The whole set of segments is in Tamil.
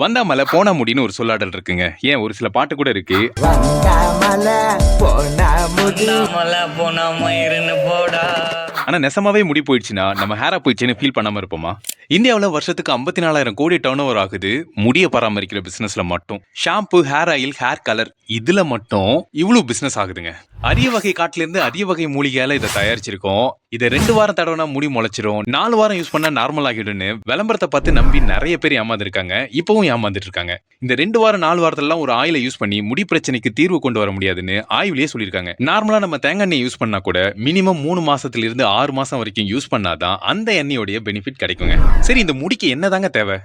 வந்தாமல போனா முடின்னு ஒரு சொல்லாடல் இருக்குங்க. ஏன் ஒரு சில பாட்டு கூட இருக்கு. வந்தாமல போனா முடி. மலை போனா மயிருன்னு போடா. ஆனா நெசமாவே முடி போயிடுச்சுன்னா நம்ம ஹேரா போயிடுச்சுன்னு ஃபீல் பண்ணாம இருப்போமா? இந்தியாவில் வருஷத்துக்கு ஐம்பத்தி நாலாயிரம் கோடி டர்ன் ஓவர் ஆகுது. முடிய பராமரிக்கிற பிசினஸ்ல மட்டும். Shampoo hair oil hair colour இதுல மட்டும் இவ்வளவு பிசினஸ் ஆகுதுங்க. அரிய வகை காட்டுல இருந்து அரிய வகை மூலிகையால இதை தயாரிச்சிருக்கோம். இதை ரெண்டு வாரம் தடவைனா முடி முளைச்சிரும். நாலு வாரம் யூஸ் பண்ணா நார்மல் ஆகிடும்னு விளம்பரத்தை பார்த்து நம்பி நிறைய பேர் ஏமாந்துருக்காங்க. இப்பவும் ஏமாந்துட்டு இருக்காங்க இந்த ரெண்டு வாரம் நாலு வாரத்துலலாம் ஒரு ஆயிலை யூஸ் பண்ணி முடி பிரச்சனைக்கு தீர்வு கொண்டு வர முடியாதுன்னு ஆய்விலேயே சொல்லியிருக்காங்க. நார்மலா நம்ம தேங்காய் எண்ணெய் யூஸ் பண்ணா கூட மினிமம் மூணு மாசத்துல இருந்து ஆறு மாசம் வரைக்கும் யூஸ் பண்ணாதான் அந்த எண்ணெயோடைய பெனிஃபிட் கிடைக்குங்க. சரி இந்த முடிக்கு என்னதாங்க தேவை?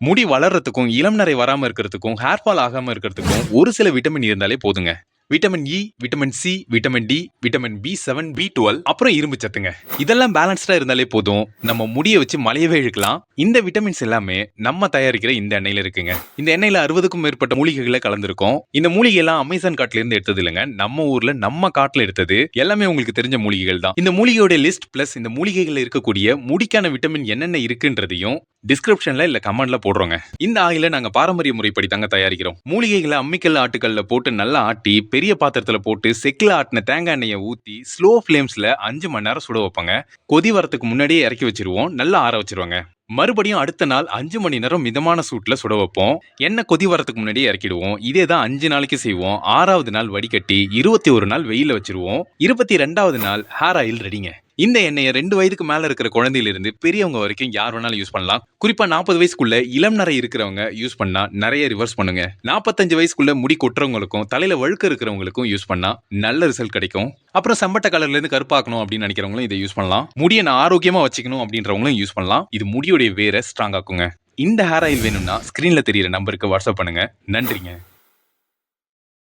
முடி வளர்றதுக்கும் இளம் நிறை வராமல் இருக்கிறதுக்கும் ஹேர் ஃபால் ஆகாமல் இருக்கிறதுக்கும் ஒரு சில விட்டமின் இருந்தாலே போதுங்க. Vitamin E vitamin C vitamin D vitamin B seven B twelve அப்புறம் இரும்பு சத்துங்க. இதெல்லாம் பேலன்ஸ்டா இருந்தாலே போதும். நம்ம முடியை வச்சு மலையவே இழுக்கலாம். இந்த விட்டமின்ஸ் எல்லாமே நம்ம தயாரிக்கிற இந்த எண்ணெயில இருக்குங்க. இந்த எண்ணெயில அறுபதுக்கும் மேற்பட்ட மூலிகைகளை கலந்துருக்கும். இந்த மூலிகை எல்லாம் அமேசான் காட்டுல இருந்து எடுத்தது இல்லைங்க. நம்ம ஊர்ல நம்ம காட்டுல எடுத்தது எல்லாமே உங்களுக்கு தெரிஞ்ச மூலிகைகள் தான். இந்த மூலிகையோட லிஸ்ட் பிளஸ் இந்த மூலிகைகள் இருக்கக்கூடிய முடிக்கான விட்டமின் என்னென்ன இருக்குன்றதையும் டிஸ்கிரிப்ஷன்ல இல்ல கமெண்ட்ல போடுறோங்க. இந்த ஆயில நாங்க பாரம்பரிய முறைப்படி தாங்க தயாரிக்கிறோம். மூலிகைகளை அம்மிக்கல் ஆட்டுக்கல்ல போட்டு நல்லா ஆட்டி பெரிய பாத்திரத்துல போட்டு செக்கில் ஆட்டின தேங்காய் எண்ணெயை ஊத்தி ஸ்லோ ஃபிளேம்ஸ்ல அஞ்சு மணி நேரம் சுட வைப்பாங்க. கொதி வரத்துக்கு முன்னாடியே இறக்கி வச்சிருவோம். நல்லா ஆற வச்சிருவாங்க. மறுபடியும் அடுத்த நாள் அஞ்சு மணி நேரம் மிதமான சூட்டில் சுட வைப்போம். எண்ணெய் கொதி வரதுக்கு முன்னாடியே இறக்கிடுவோம். இதே தான் அஞ்சு நாளைக்கு செய்வோம். ஆறாவது நாள் வடிகட்டி இருபத்தி ஒரு நாள் வெயில வச்சிருவோம். இருபத்தி ரெண்டாவது நாள் ஹேர் ஆயில் ரெடிங்க இந்த எண்ணெயை ரெண்டு வயதுக்கு மேல இருக்கிற குழந்தையிலிருந்து பெரியவங்க வரைக்கும் யார் வேணாலும் யூஸ் பண்ணலாம். குறிப்பா நாற்பது வயசுக்குள்ள இளம் நிறை இருக்கிறவங்க யூஸ் பண்ணா நிறைய ரிவர்ஸ் பண்ணுங்க. நாற்பத்தஞ்சு வயசுக்குள்ள முடி கொட்டுறவங்களுக்கும் தலையில வழுக்க இருக்கிறவங்களுக்கும் யூஸ் பண்ணா நல்ல ரிசல்ட் கிடைக்கும். அப்புறம் செம்பட்ட கலர்ல இருந்து கருப்பாக்கணும் அப்படின்னு நினைக்கிறவங்களும் இதை யூஸ் பண்ணலாம். முடியை நான் ஆரோக்கியமா வச்சுக்கணும் அப்படின்றவங்களும் யூஸ் பண்ணலாம். இது முடியுடைய வேரை ஸ்ட்ராங் ஆக்குங்க. இந்த ஹேர் ஆயில் வேணும்னா ஸ்கிரீன்ல தெரியிற நம்பருக்கு வாட்ஸ்அப் பண்ணுங்க. நன்றிங்க.